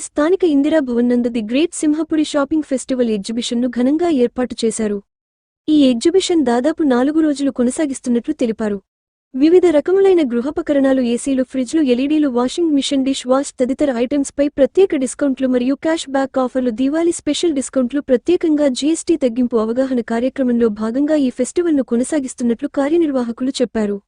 స్థానిక ఇందిరా భవన్ నందు the great Simhapuri shopping festival ఎగ్జిబిషన్ను ఘనంగా ఏర్పాటు చేశారు. ఈ ఎగ్జిబిషన్ దాదాపు నాలుగు రోజులు కొనసాగిస్తున్నట్లు తెలిపారు. వివిధ రకములైన గృహపకరణాలు ఏసీలు ఫ్రిడ్జ్లు ఎల్ఈడీలు వాషింగ్ మిషన్ డిష్ వాష్ తదితర ఐటమ్స్పై ప్రత్యేక డిస్కౌంట్లు మరియు క్యాష్ బ్యాక్ ఆఫర్లు దీవాళీ స్పెషల్ డిస్కౌంట్లు ప్రత్యేకంగా జీఎస్టీ తగ్గింపు అవగాహన కార్యక్రమంలో భాగంగా ఈ ఫెస్టివల్ను కొనసాగిస్తున్నట్లు కార్యనిర్వాహకులు చెప్పారు.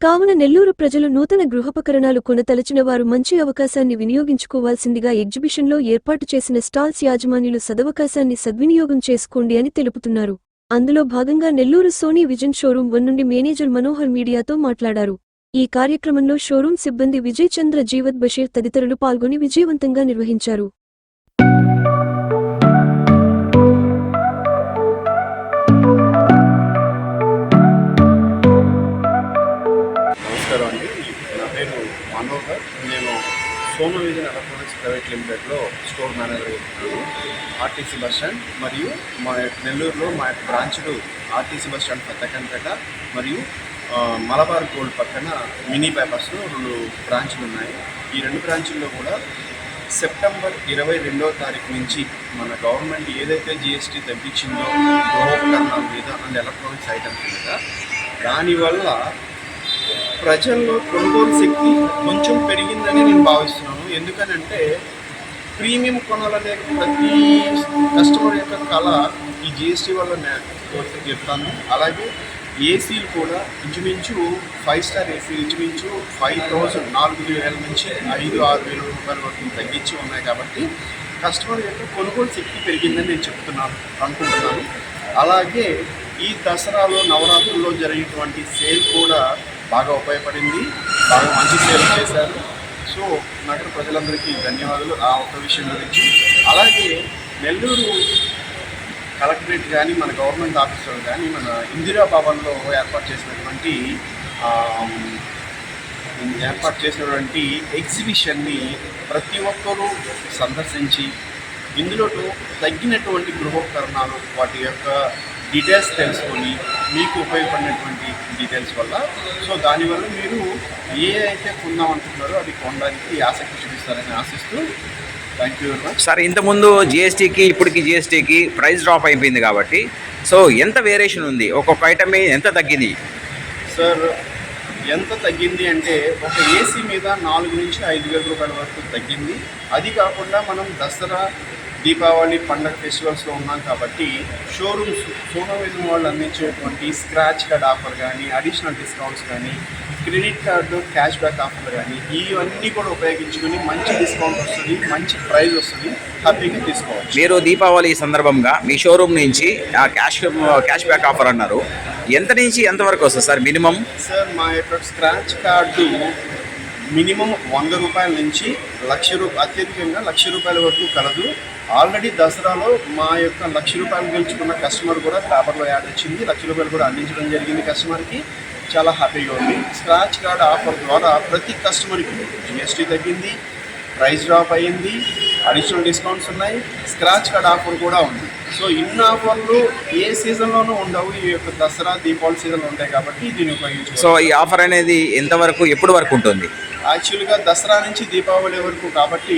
కావున నెల్లూరు ప్రజలు నూతన గృహోపకరణాలు కొనతలచిన వారు మంచి అవకాశాన్ని వినియోగించుకోవాల్సిందిగా ఎగ్జిబిషన్లో ఏర్పాటు చేసిన స్టాల్స్ యాజమాన్యులు సదవకాశాన్ని సద్వినియోగం చేసుకోండి అని తెలుపుతున్నారు. అందులో భాగంగా Nellore Sony Vision showroom one నుండి మేనేజర్ మనోహర్ మీడియాతో మాట్లాడారు. ఈ కార్యక్రమంలో షోరూం సిబ్బంది విజయ్ చంద్ర జీవత్ బషీర్ తదితరులు పాల్గొని విజయవంతంగా నిర్వహించారు. సోమ విజన్ ఎలక్ట్రానిక్స్ ప్రైవేట్ లిమిటెడ్లో స్టోర్ మేనేజర్ ఉంటున్నాను ఆర్టీసీ బస్ స్టాండ్ మరియు మా యొక్క నెల్లూరులో మా యొక్క బ్రాంచ్లు ఆర్టీసీ బస్ స్టాండ్ పెద్దకంపేట మరియు మలబార్ గోల్డ్ పక్కన మినీ పేపర్స్లో రెండు బ్రాంచ్లు ఉన్నాయి. ఈ రెండు బ్రాంచుల్లో కూడా సెప్టెంబర్ ఇరవై రెండవ తారీఖు నుంచి మన గవర్నమెంట్ ఏదైతే జిఎస్టీ తగ్గించిందో గృహోపకరణాల మీద అండ్ ఎలక్ట్రానిక్స్ ఐటమ్స్ మీద దానివల్ల ప్రజల్లో కొనుగోలు శక్తి కొంచెం పెరిగిందని నేను భావిస్తున్నాను. ఎందుకనంటే ప్రీమియం కొనాలనే ప్రతి కస్టమర్ యొక్క కళ ఈ జిఎస్టీ వల్ల నేను చెప్తాను. అలాగే ఏసీలు కూడా ఇంచుమించు ఫైవ్ స్టార్ ఏసీ ఇంచుమించు ఫైవ్ థౌజండ్ నాలుగు వేల నుంచి ఐదు ఆరు వేల రూపాయల వరకు తగ్గించి ఉన్నాయి కాబట్టి కస్టమర్ యొక్క కొనుగోలు శక్తి పెరిగిందని నేను చెప్తున్నాను అనుకుంటున్నాను. అలాగే ఈ దసరాలో నవరాత్రుల్లో జరిగేటువంటి సేల్ కూడా బాగా ఉపయోగపడింది బాగా మంచి సేవలు చేశారు. సో నగర ప్రజలందరికీ ధన్యవాదాలు ఆ ఒక్క విషయం గురించి. అలాగే నెల్లూరు కలెక్టరేట్ కానీ మన గవర్నమెంట్ ఆఫీసులు కానీ మన ఇందిరా భవన్లో ఏర్పాటు చేసినటువంటి ఏర్పాటు చేసినటువంటి ఎగ్జిబిషన్ని ప్రతి ఒక్కరూ సందర్శించి ఇందులో తగ్గినటువంటి గృహోపకరణాలు వాటి యొక్క డీటెయిల్స్ తెలుసుకొని మీకు ఉపయోగపడినటువంటి డీటెయిల్స్ వల్ల. సో దానివల్ల మీరు ఏ అయితే కొందామనుకుంటున్నారో అది కొనడానికి ఆసక్తి చూపిస్తారని ఆశిస్తూ thank you very much sir ఇంతకుముందు జిఎస్టీకి ఇప్పటికి జిఎస్టీకి ప్రైస్ డ్రాప్ అయిపోయింది కాబట్టి సో ఎంత వేరియేషన్ ఉంది? ఒక్కొక్క ఐటమ్ ఎంత తగ్గింది? సార్ ఎంత తగ్గింది అంటే ఒక ఏసీ మీద నాలుగు నుంచి ఐదు వేల రూపాయల వరకు తగ్గింది. అది కాకుండా మనం దసరా దీపావళి పండగ ఫెస్టివల్స్లో ఉన్నాం కాబట్టి షోరూమ్స్ సోనోవిజన్ వాళ్ళు అందించేటువంటి స్క్రాచ్ కార్డ్ ఆఫర్ కానీ అడిషనల్ డిస్కౌంట్స్ కానీ credit card cash back offer కానీ ఇవన్నీ కూడా ఉపయోగించుకొని మంచి డిస్కౌంట్ వస్తుంది మంచి ప్రైస్ వస్తుంది హ్యాపీగా తీసుకోవచ్చు. మీరు దీపావళి సందర్భంగా మీ షోరూమ్ నుంచి ఆ క్యాష్ క్యాష్ బ్యాక్ ఆఫర్ అన్నారు. ఎంత నుంచి ఎంత వరకు వస్తుంది సార్ మినిమం? సార్ మా యొక్క స్క్రాచ్ కార్డు మినిమం వంద రూపాయల నుంచి లక్ష రూపాయలు అత్యధికంగా లక్ష రూపాయల వరకు కలదు. ఆల్రెడీ దసరాలో మా యొక్క లక్ష రూపాయలు గెలుచుకున్న కస్టమర్ కూడా పేపర్లో యాడ్ వచ్చింది. లక్ష రూపాయలు కూడా అందించడం జరిగింది కస్టమర్కి. చాలా హ్యాపీగా ఉంది. స్క్రాచ్ కార్డ్ ఆఫర్ ద్వారా ప్రతి కస్టమర్కి జిఎస్టీ తగ్గింది. ప్రైస్ డ్రాప్ అయ్యింది. అడిషనల్ డిస్కౌంట్స్ ఉన్నాయి. స్క్రాచ్ కార్డ్ ఆఫర్ కూడా ఉంది. సో ఇన్ని ఆఫర్లు ఏ సీజన్లోనూ ఉండవు. ఈ యొక్క దసరా దీపావళి సీజన్లో ఉంటాయి కాబట్టి దీన్ని ఉపయోగించు సో ఈ ఆఫర్ అనేది ఎంతవరకు ఎప్పుడు వరకు ఉంటుంది? యాక్చువల్గా దసరా నుంచి దీపావళి వరకు కాబట్టి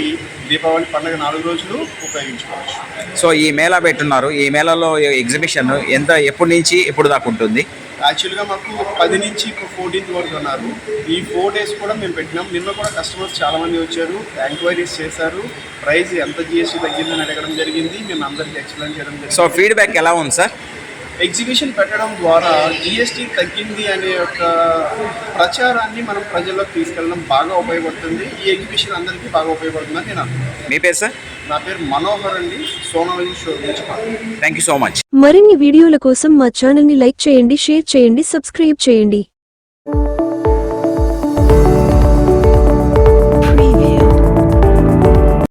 దీపావళి పండుగ నాలుగు రోజులు ఉపయోగించుకోవచ్చు. సో ఈ మేళా పెట్టున్నారు. ఈ మేళాలో ఎగ్జిబిషన్ ఎంత ఎప్పటి నుంచి ఎప్పుడు దాకా ఉంటుంది? యాక్చువల్గా మాకు పది నుంచి ఫోర్టీన్త్ వరకు ఉన్నారు. ఈ ఫోర్ డేస్ కూడా మేము పెట్టినాం. నిన్న కూడా కస్టమర్స్ చాలా మంది వచ్చారు ఎంక్వైరీస్ చేశారు. ప్రైస్ ఎంత జిఎస్టీ తగ్గిందని అడగడం జరిగింది. మేము అందరికీ ఎక్స్ప్లెయిన్ చేయడం జరిగింది. సో ఫీడ్బ్యాక్ ఎలా ఉంది సార్ ఎగ్జిబిషన్ పెట్టడం ద్వారా జిఎస్టీ తగ్గింది అనే ఒక ప్రచారాన్ని మనం ప్రజల్లోకి తీసుకెళ్ళడం బాగా ఉపయోగపడుతుంది. ఈ ఎగ్జిబిషన్ అందరికీ బాగా ఉపయోగపడుతుందని నేను అనుకుంటున్నాను. మీ పేరు సార్? నా పేరు మనోహర్ అండి. సోనవల్లి షో నుంచి. థ్యాంక్ యూ సో మచ్ మరిన్ని వీడియోల కోసం మా ఛానల్ని లైక్ చేయండి షేర్ చేయండి సబ్స్క్రైబ్ చేయండి.